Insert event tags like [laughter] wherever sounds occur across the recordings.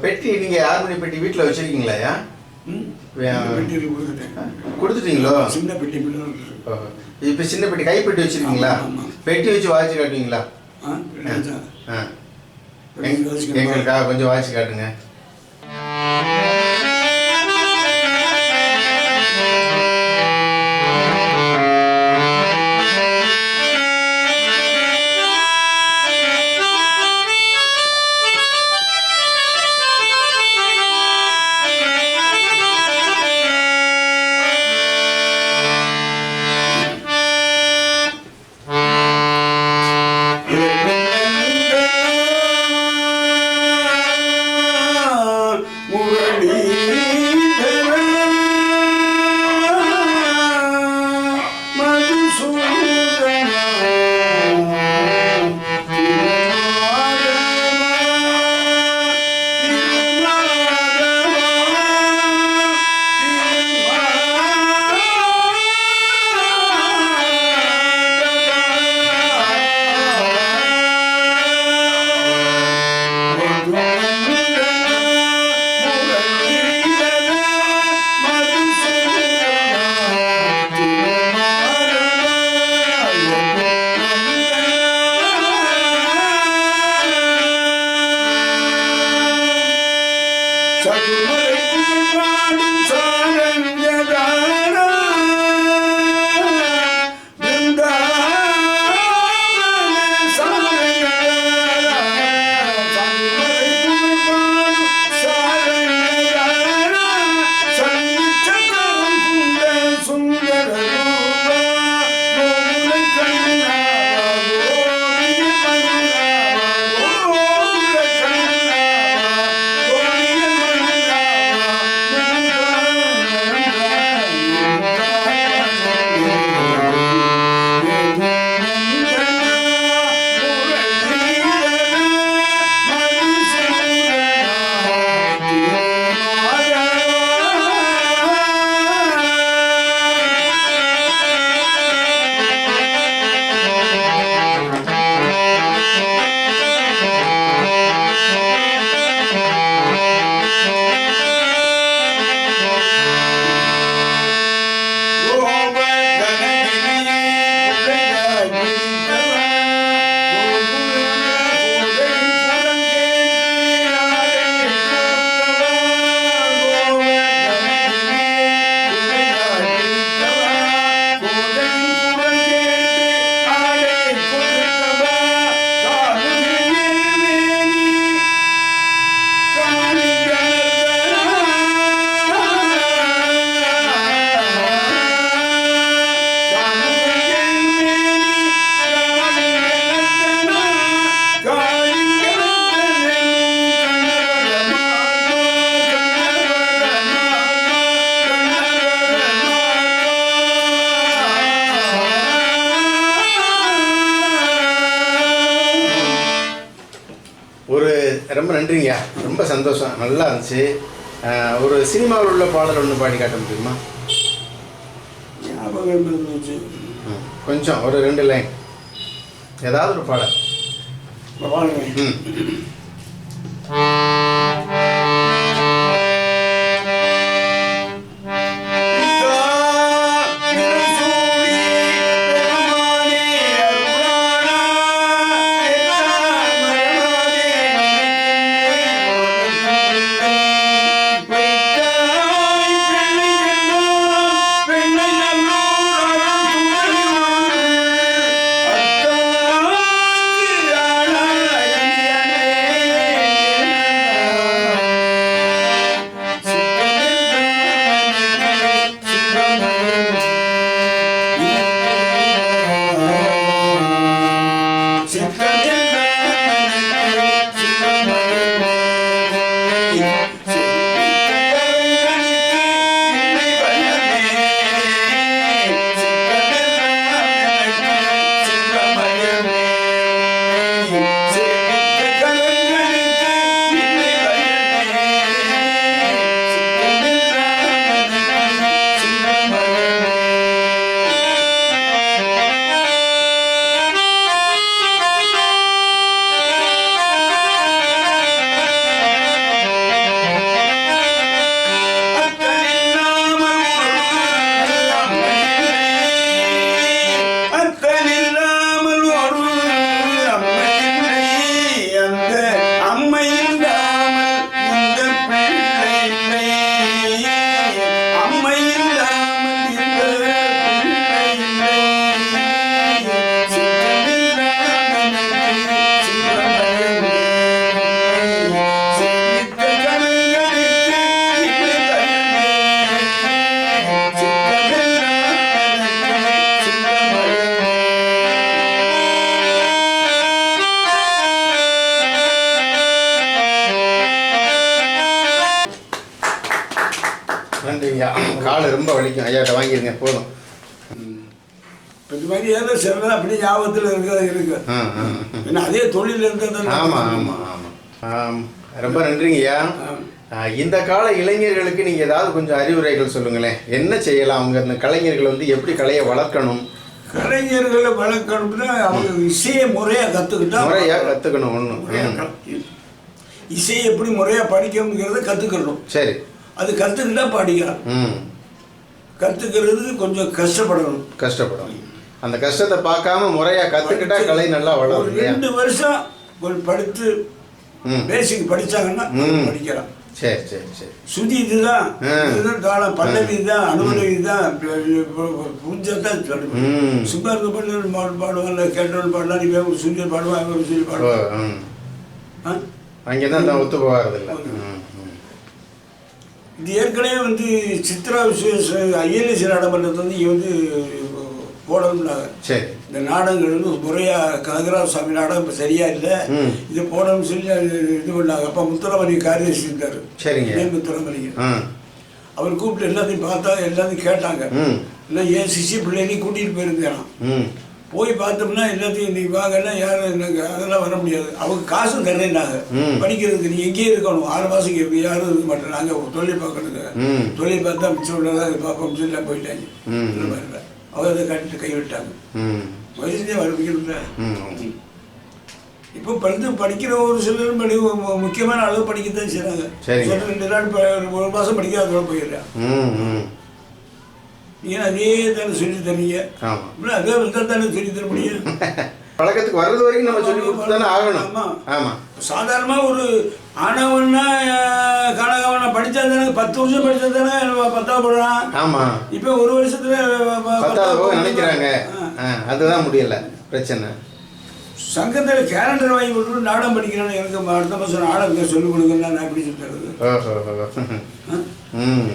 பெட்டி நீங்கள் ஹார்மோனி பெட்டி வீட்டில் வச்சுருக்கீங்களாயா ம். வே- பெட்டியில் கொடுத்துட்டேன் கொடுத்துட்டீங்களோ சின்ன பெட்டி. இப்போ சின்ன பெட்டி கைப்பெட்டி வச்சுருக்கீங்களா. பெட்டி வச்சு வாட்சி காட்டுவீங்களா? எங்களுக்காக கொஞ்சம் வாட்சி காட்டுங்க ரொம்ப நன்றிங்க. ரொம்ப சந்தோஷம். நல்லா இருந்துச்சு. ஒரு சினிமாவில் உள்ள பாடல் ஒன்று பாடி காட்ட முடியுமா? கொஞ்சம் ஒரு ரெண்டு லைன். ஏதாவது ஒரு பாடல். ம். கால் ரொம்ப வலிக்கும். ஐயாட்ட வாங்கிருங்க போதும். மாதிரி ஏதோ சிலது அப்படி ஞாபகத்தில் இருக்க இருக்கு. ஆ ஆ ஏன்னா அதே தொழில் இருந்தது ஆமாம் ஆமாம் ஆமாம் ஆம், ரொம்ப நன்றிங்கய்யா. இந்த கால இளைஞர்களுக்கு நீங்கள் ஏதாவது கொஞ்சம் அறிவுரைகள் சொல்லுங்களேன். என்ன செய்யலாம் அவங்க இந்த கலைஞர்கள் வந்து எப்படி கலையை வளர்க்கணும்? கலைஞர்களை வளர்க்கணும்னா அவங்க இசையை முறையாக கற்றுக்கிட்டா முறையாக கற்றுக்கணும் ஒன்று இசையை எப்படி முறையாக படிக்கணுங்கிறத கற்றுக்கணும் சரி. அது கற்றுக்கிட்டா படிக்கலாம் ம். கற்றுக்கிறது கொஞ்சம் கஷ்டப்படணும். கஷ்டப்படும். அந்த கஷ்டத்தை பார்க்காம முறையாக கற்றுக்கிட்டா கலை நல்லா வளரும் ரெண்டு வருஷம் ஒரு படித்து ம். பேசிக் படிச்சாங்கன்னா ம். படிக்கலாம் சரி சரி சரி. சுதி இதுதான். இதுதான் தாளம் பல்லவி இதுதான். அனுமதி இதுதான். புரிஞ்சதான் ம். சொல்லணும் சும்மா இருக்க பண்ணி பாடு பாடுவாங்க கேட்டவன் பாடலாம். நீ ஒரு சுஞ்சல் பாடுவான். ஒரு பாடுவான். ஆ? அங்கே தான் ஒத்து போகிறதில்ல ம். ம். இது ஏற்கனவே வந்து சித்ரா ஐஎல்எஸ் நாடகம் பண்ணுறது வந்து இங்கே வந்து போடணும்னாங்க. சரி. இந்த நாடகங்கள் வந்து முறையாக கனகராஜ சுவாமி நாடகம் இப்போ சரியா இல்லை. இது போடணும்னு சொல்லி இது பண்ணாங்க. அப்போ முத்துராமணி காரியதர்சி இருந்தார். சரிங்க. ஏன் ஆ. அவர் கூப்பிட்டு எல்லாத்தையும் பார்த்தா எல்லாத்தையும் கேட்டாங்க. இல்லை ஏன் சிசி பிள்ளைனையும் கூட்டிகிட்டு போயிருந்தேன்? போய் பார்த்தோம்னா எல்லாத்தையும் நீ வாங்கன்னா யாரும் எனக்கு அதெல்லாம் வர முடியாது. அவங்க காசும் தரேன்னாங்க. படிக்கிறதுக்கு நீ எங்கேயே இருக்கணும். ஆறு இங்கே இருக்கு யாரும் இருக்க மாட்டேன் நாங்கள் தொழில் பார்க்கணுங்க. தொழில் பார்த்தா மிச்சம் உள்ளதாக இது பார்ப்போம். சொல்லி போயிட்டாங்க. இந்த மாதிரில. அவங்க அதை கட்டிட்டு கைவிட்டாங்க வயசுலேயே வரப்பிக்கல ம். இப்போ படித்து படிக்கிற ஒரு சிலர் படி முக்கியமான அளவு படிக்கத்தான் செய்கிறாங்க. சிலர் ரெண்டு நாள் ஒரு மாதம் படிக்காதோட போயிடுறான் நீங்கள் அதே தானே சொல்லி தரீங்க? ஆமாம் அதே வந்தால் தானே சொல்லி தர முடியும்? [laughs] பழக்கத்துக்கு வர்றது வரைக்கும் நம்ம சொல்லி கொடுத்து தானே ஆகணும். ஆமா. ஆமாம் சாதாரணமாக ஒரு ஆனவன்னா காணகவனா படித்தா தானே பத்து வருஷம் படித்தா தானே பத்தாவது போடுறான் ஆமாம் இப்போ ஒரு வருஷத்துல பத்தாவது நினைக்கிறாங்க. அதுதான் முடியல. பிரச்சனை. சங்கத்தில் கேலண்டர் வாங்கி கொடுத்து நாடகம் படிக்கிறேன்னு எனக்கு அடுத்த மாதம் நாடகம் சொல்லிக் கொடுங்கன்னா நான் எப்படி ம்.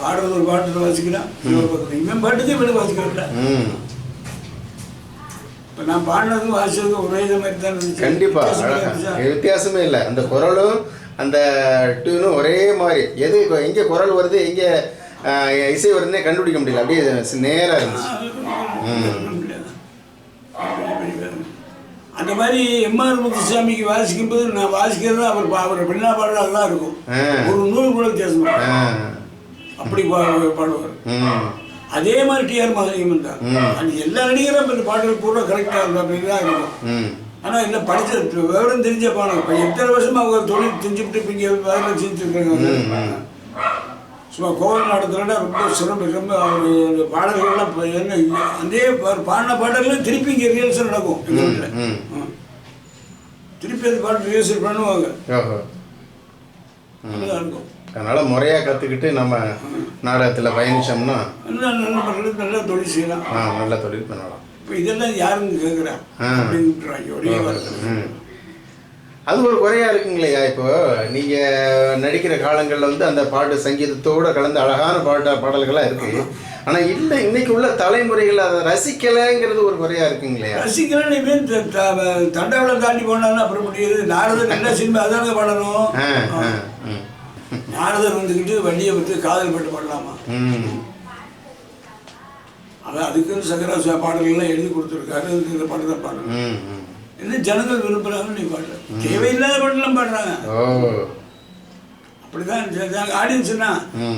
பாடுறது ஒரு பாட்டு வாசிக்கிறான் இன்னொரு பக்கத்து இவன் பாட்டுக்கு இவனுக்கு வாசிக்கிறேன் ம். இப்போ நான் பாடினதும் வாசிச்சதும் ஒரே இது மாதிரி தான் இருந்துச்சு. கண்டிப்பா வித்தியாசமா இல்லை. அந்த குரலும் அந்த டியூனும் ஒரே மாதிரி. எது எங்கே குரல் வருது எங்கே இசை வருதுன்னே கண்டுபிடிக்க முடியல. அப்படியே நேராக இருந்துச்சு. அந்த மாதிரி எம்ஆர் முத்துசாமிக்கு வாசிக்கும்போது நான் வாசிக்கிறது அவர் அவர் பின்னா பாடுறது தான் இருக்கும். ஒரு நூறு கூட வித்தியாசம் அப்படி பாடுவார். அதே மாதிரி டிஆர் மகனியம் தான். அது எல்லா நடிகரும் பாடல் பூரா கரெக்டாக இருக்கும் அப்படின்னு தான் இருக்கும் ஆனால் இல்லை படிச்ச விவரம் தெரிஞ்ச பாடம் இப்போ எத்தனை வருஷமா அவங்க தொழில் செஞ்சுட்டு இப்போ இங்கே வேலை செஞ்சுருக்காங்க. சும்மா கோவில் நடத்துறோன்னா ரொம்ப சிரமம் ரொம்ப அவர் அந்த பாடல்கள்லாம் என்ன அதே பாடின பாடல்கள் திருப்பி இங்கே ரிஹர்சல் நடக்கும். எங்க ம், வீட்டில். ம். ஆ. திருப்பி அந்த பாட்டு ரிஹர்சல் பண்ணுவாங்க. நல்லா இருக்கும். அதனால் முறையாக கற்றுக்கிட்டு நம்ம நாடகத்தில் பயணிச்சோம்னா நல்லா நல்லா தொழில் செய்யலாம். ஆ நல்ல தொழில் பண்ணலாம். இப்போ இதெல்லாம் யாருன்னு கேட்குறா ஆ. அப்படின்னு ஒரே வார்த்தை. ம். அது ஒரு குறையா இருக்குங்களையா இப்போ நீங்க நடிக்கிற காலங்களில் வந்து அந்த பாட்டு சங்கீதத்தோட கலந்து அழகான பாட்ட பாடல்களாக இருக்கு. ஆனா இல்லை இன்னைக்கு உள்ள தலைமுறைகள் அதை ரசிக்கலைங்கிறது ஒரு குறையா போய் த- த- தண்டவாளம் தாண்டி போனாலும் அப்புறம் முடியாது. நாரதர் நல்ல சினிமா அதாங்க பாடணும். ஆ ஆ. ம். நாரதர் வந்துக்கிட்டு வண்டியை விட்டு காதல் பாட்டு பாடலாமா? அதான் அதுக்குன்னு சங்கராச பாடல்கள்லாம் எழுதி கொடுத்துருக்காரு. இந்த பாட்டு தான் ம் என்ன ஜனங்கள் விரும்புகிறாங்க நீ பாடுற தேவையில்லாத பாட்டுலாம் பாடுறாங்க. அப்படிதான் ஆடியன்ஸ்னா.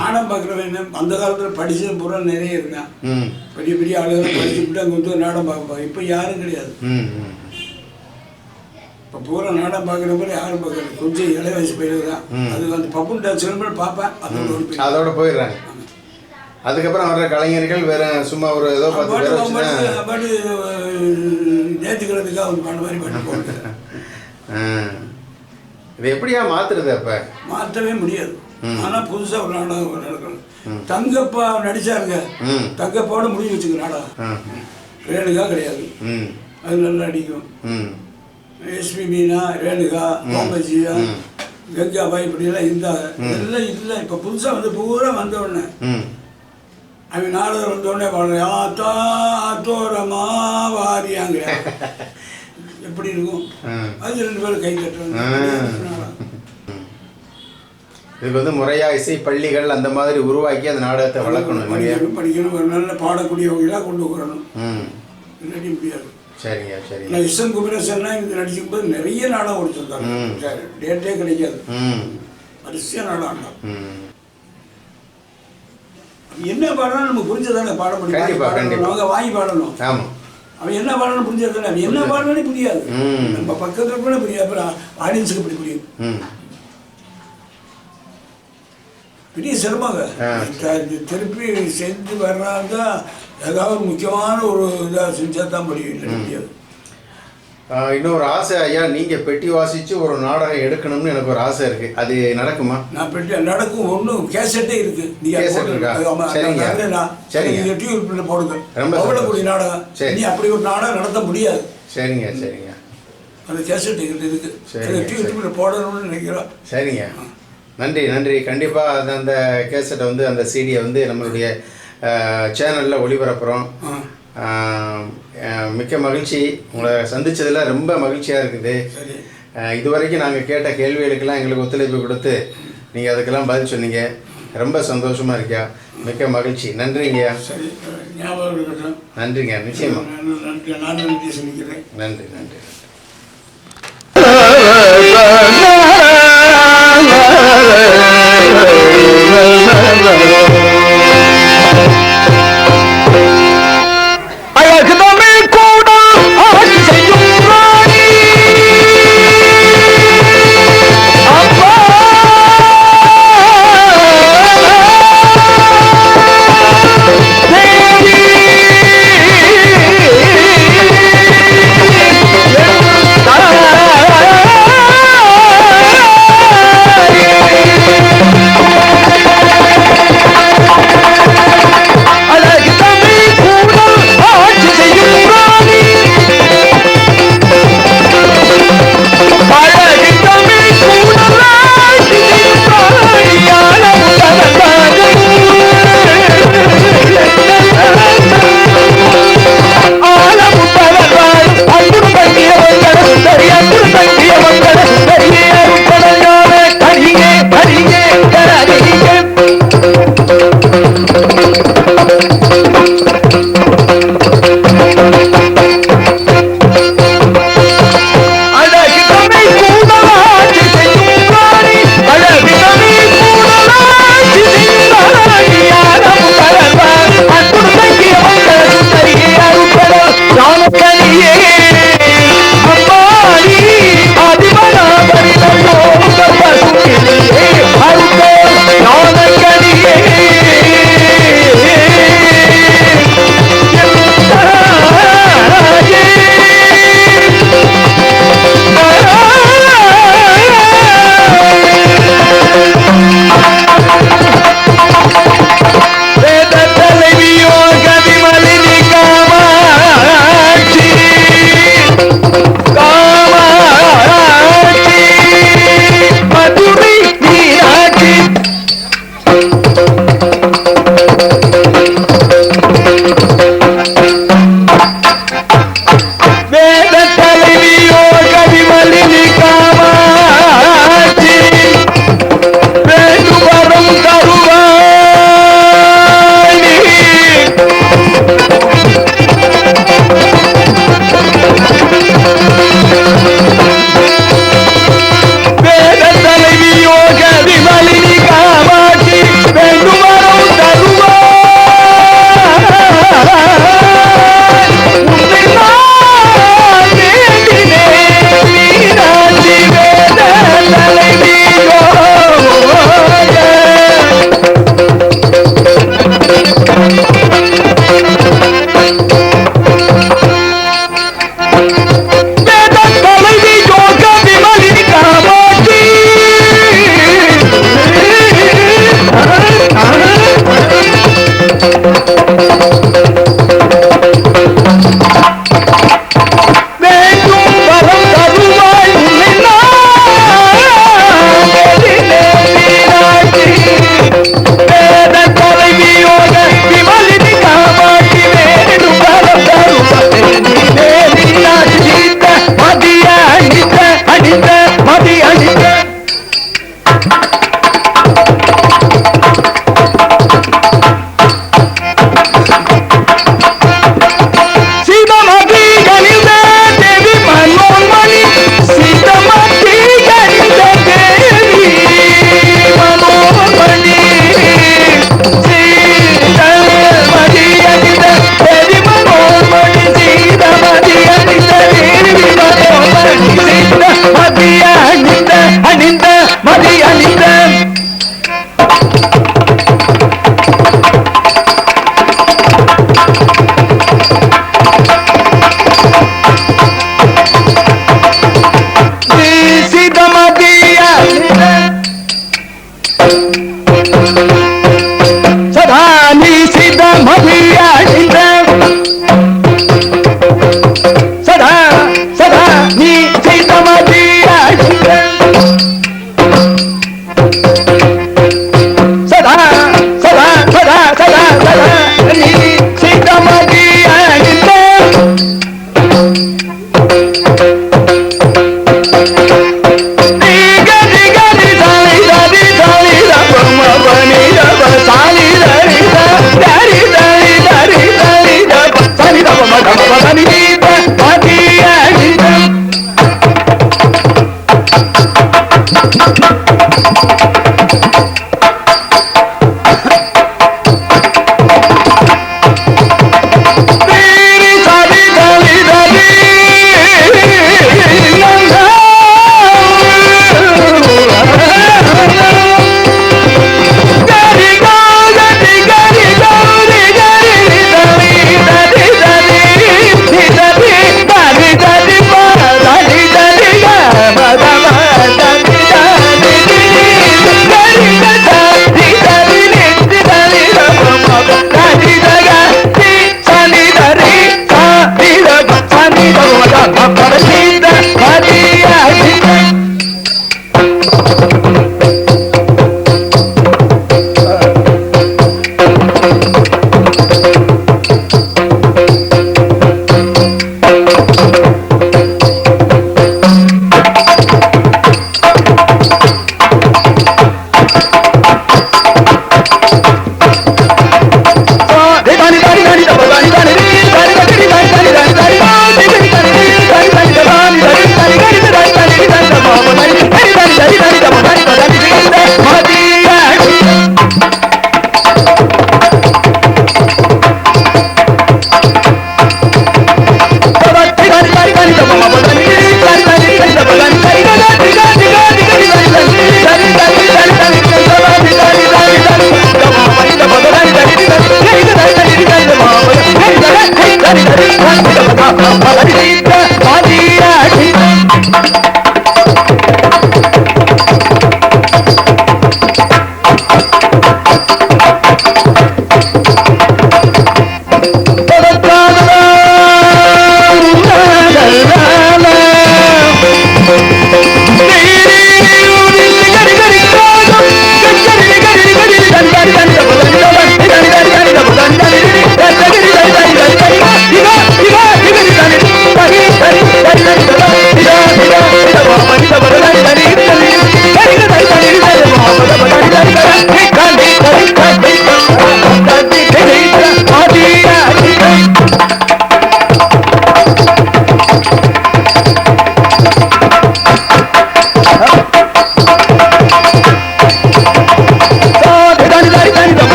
நாடகம் பார்க்குறவன் அந்த காலத்தில் படிச்சது பூரா நிறைய இருந்தான். பெரிய பெரிய ஆளுகள் படிச்சுட்டு அங்கே வந்து நாடகம் பார்ப்பாங்க இப்போ யாரும் கிடையாது. இப்போ பூரா நாடகம் பார்க்குற மாதிரி யாரும் பார்க்கறது கொஞ்சம் இளைய வயசு பயிர் தான். அது அந்த பப்புன் டான்ஸ் சிலம்பரம் பார்ப்பேன். அதோட அதோட போயிடுறாங்க. அதுக்கப்புறம் வர்ற கலைஞர்கள் வேற சும்மா ஒரு ஏதோ பத்து பேரை பாட்டு நேற்றுக்கிறதுக்காக ஒரு பாட்டு மாதிரி போட்டு [laughs] ஆ. இது எப்படியா மாத்துறது அப்ப? மாற்றவே முடியாது. ம். ஆனால் புதுசாக ஒரு நாடகம் நடக்கணும். தங்கப்பா நடிச்சாருங்க. தங்கப்பாவோட முடிவு வச்சுக்க நாடகம். ஆ. ரேணுகா கிடையாது. அது நல்லா அடிக்கும் ம் எஸ்பி மீனா ரேணுகா கோமஜியா ம். கங்காபாய் இப்படியெல்லாம் இருந்தாங்க. இதெல்லாம் இல்லை. இப்போ புதுசாக வந்து பூரா வந்த உடனே. அவன் நாரதர் வந்த உடனே பாடுறேன் ஆத்தா ஆத்தோரமா வாரியாங்க [laughs] எப்படி இருக்கும். அது ரெண்டு பேரும் கை தட்டுறாங்க. நாடகம். இதுக்கு வந்து முறையா இசை பள்ளிகள் அந்த மாதிரி உருவாக்கி அந்த நாடகத்தை வளர்க்கணும் படிக்கணும் ஒரு நல்ல பாடக்கூடியவங்களாக கொண்டு வரணும். இல்லாட்டி முடியாது. சரிங்க சரிங்க. நான் இசன் குமரேசன்லாம் இங்கே நடிக்கும்போது நிறைய நாடகம் கொடுத்துருந்தாங்க. டேட்டே கிடைக்காது. வரிசையாக நாடகம் என்ன பாடணும் நம்ம புரிஞ்சதானே பாட முடியும். அவங்க வாங்கி பாடணும். ஆமாம் அவன் என்ன பாடணும் புரிஞ்சதானே? அவன் என்ன பாடணும்னே புரியாது. நம்ம பக்கத்தில் கூட புரியாது. அப்புறம் ஆடியன்ஸுக்கு எப்படி புரியும் பெரிய சிரமங்க. திருப்பி செஞ்சு வர்றாங்க ஏதாவது முக்கியமான ஒரு இதாக செஞ்சா தான் முடியும் முடியாது. இன்னொரு ஆசை ஐயா நீங்கள் பெட்டி வாசித்து ஒரு நாடகம் எடுக்கணும்னு எனக்கு ஒரு ஆசை இருக்குது அது நடக்குமா? நான் பெரிய நடக்கும் ஒன்றும் கேசட்டே இருக்கு. நீங்க கேசட் போட்டு- இருக்கா? சரிங்க. சரிங்க. டியூப்ல போடுங்க ரொம்ப அவ்வளோக்கூடிய. நாடகம். சரி. நீ அப்படி ஒரு நாடகம் நடத்த முடியாது. சரிங்க சரிங்க. அந்த கேசட் எங்கிட்ட இருக்கு. சரிங்க, டியூப்ல போடணும்னு நினைக்கிறோம். சரிங்க. நன்றி நன்றி. கண்டிப்பாக அந்த அந்த கேசட்டை வந்து அந்த சிடியை வந்து நம்மளுடைய சேனலில் ஒளிபரப்புகிறோம் மிக்க மகிழ்ச்சி. உங்களை சந்திச்சதுல ரொம்ப மகிழ்ச்சியாக இருக்குது. இதுவரைக்கும் நாங்கள் கேட்ட கேள்விகளுக்கெல்லாம் எங்களுக்கு ஒத்துழைப்பு கொடுத்து நீங்கள் அதுக்கெல்லாம் பதில் சொன்னீங்க. ரொம்ப சந்தோஷமாக இருக்கியா? மிக்க மகிழ்ச்சி. நன்றிங்கய்யா. நன்றிங்க. நிச்சயமா. நான் நன்றி. நான் நன்றி சொல்லிக்கிறேன். நன்றி. [laughs]